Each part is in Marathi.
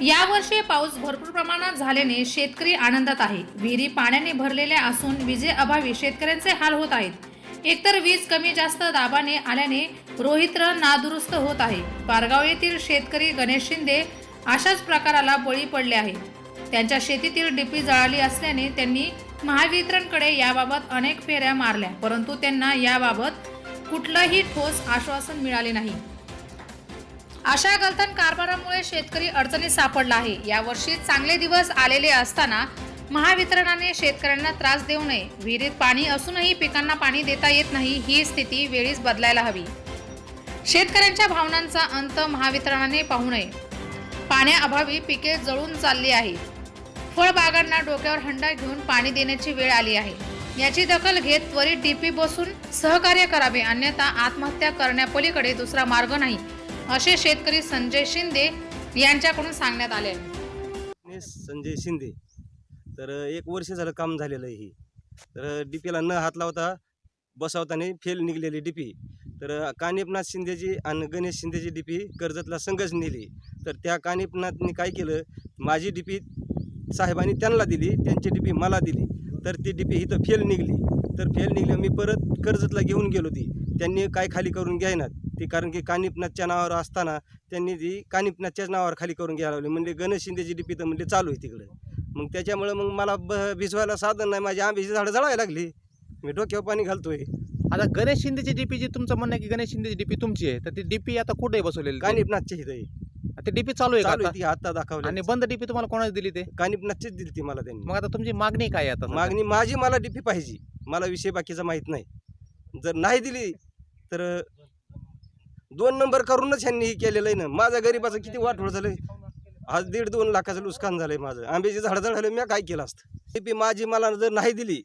यावर्षी पाऊस भरपूर प्रमाणात झाल्याने शेतकरी आनंदात आहे. विहिरी पाण्याने भरलेल्या असून विजेअभावी शेतकऱ्यांचे हाल होत आहेत. एकतर वीज कमी जास्त दाबाने आल्याने रोहित्र नादुरुस्त होत आहे. पारगाव येथील शेतकरी गणेश शिंदे अशाच प्रकाराला बळी पडले आहे त्यांच्या शेतीतील डिपी जळाली असल्याने त्यांनी महावितरणकडे याबाबत अनेक फेऱ्या मारल्या परंतु त्यांना याबाबत कुठलंही ठोस आश्वासन मिळाले नाही. अशा गलथन कारभारामुळे शेतकरी अडचणीत सापडला आहे. यावर्षी चांगले दिवस आलेले असताना महावितरणाने शेतकऱ्यांना त्रास देऊ नये. विहिरीत पाणी असूनही पिकांना पाणी देता येत नाही ही स्थिती वेळीच बदलायला हवी. शेतकऱ्यांच्या भावनांचा अंत महावितरणाने पाहू नये. पाण्याअभावी पिके जळून चालली आहेत. फळबागांना डोक्यावर हंडा घेऊन पाणी देण्याची वेळ आली आहे. याची दखल घेत त्वरित डीपी बसून सहकार्य करावे अन्यथा आत्महत्या करण्यापलीकडे दुसरा मार्ग नाही असे शेतकरी संजय शिंदे यांच्याकडून सांगण्यात आले. मी संजय शिंदे. तर एक वर्ष झालं काम झालेलं आहे हे. तर डी पीला न हात लावता बसवताना फेल निघलेली डी पी तर कानिपनाथ शिंदेची आणि गणेश शिंदेची डी पी कर्जतला संघच नेली. तर त्या कानिपनाथनी काय केलं? माझी डी पी साहेबांनी त्यांना दिली त्यांची डी पी मला दिली. तर ती डी पी इथं फेल निघली. तर फेल निघली मी परत कर्जतला घेऊन गेलो ती. त्यांनी काय खाली करून घ्यायनात ती कारण की कानिपनाथच्या नावावर असताना त्यांनी ती कानिपनाथच्याच नावावर खाली करून घ्यायला लावली. म्हणजे गणेश शिंदेची डी पी तर म्हणजे चालू आहे तिकडे. मग त्याच्यामुळं मग मला ब भिजवायला साधन नाही. माझी आंब्याची झाडं जळायला लागली. मी डोक्यावर पाणी घालतोय. आता गणेश शिंदेची डीपी जी तुमचं म्हणणं आहे की गणेश शिंदेची डीपी तुमची आहे तर ती डीपी आता कुठे बसवलेली? कानिपनाथच्या इथं. ती डीपी चालू आहे का चालू आहे? ती आता दाखवली आणि बंद डीपी तुम्हाला कोणाला दिली ते? कानिपनाथचीच दिली ती मला त्यांनी. मग आता तुमची मागणी काय आहे आता? मागणी माझी मला डीपी पाहिजे. मला विषय बाकीचा माहीत नाही. जर नाही दिली तर दोन नंबर करूनच ह्यांनी हे केलेलं आहे ना. माझ्या गरीबाचं किती वाटोळ झालंय. आज दीड दोन लाखाचं नुकसान झालंय माझं. आंब्याची झाडं जळाले मी काय केलं असतं? डीपी माझी मला जर नाही दिली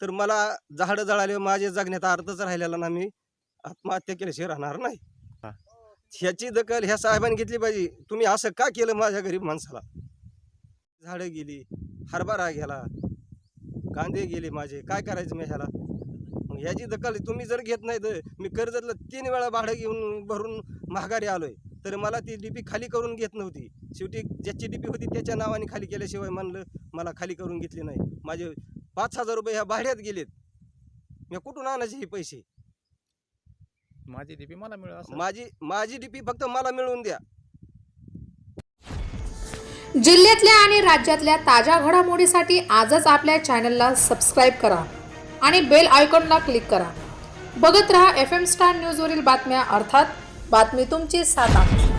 तर मला झाडं जळाले माझे जगण्याचा अर्थच राहिलेला ना मी आत्महत्या केल्याशिवाय राहणार नाही. ह्याची दखल ह्या साहेबांनी घेतली पाहिजे. तुम्ही असं का केलं माझ्या गरीब माणसाला? झाडं गेली हरभरा गेला कांदे गेले माझे काय करायचं मी ह्याला? मग ह्याची दखल तुम्ही जर घेत नाही तर मी कर्जतला तीन वेळा भाडं घेऊन भरून महागारी आलोय तर मला ती डीपी खाली करून घेत नव्हती. शेवटी ज्याची डीपी होती त्याच्या नावाने खाली केल्याशिवाय म्हणलं मला खाली करून घेतली नाही. माझे पाच हजार रुपये ह्या भाड्यात गेलेत. मी कुठून आणायचे हे पैसे? माझी डीपी मला मिळेल असं? माझी माझी डीपी फक्त मला मिळवून द्या. जिल्ह्यातल्या आणि राज्यातल्या ताज्या घडामोडीसाठी आजच आपल्या चॅनलला सबस्क्राईब करा आणि बेल आयकॉनला क्लिक करा. बघत रहा एफ एम स्टार न्यूजवरील बातम्या अर्थात बातमी तुमची सात आमची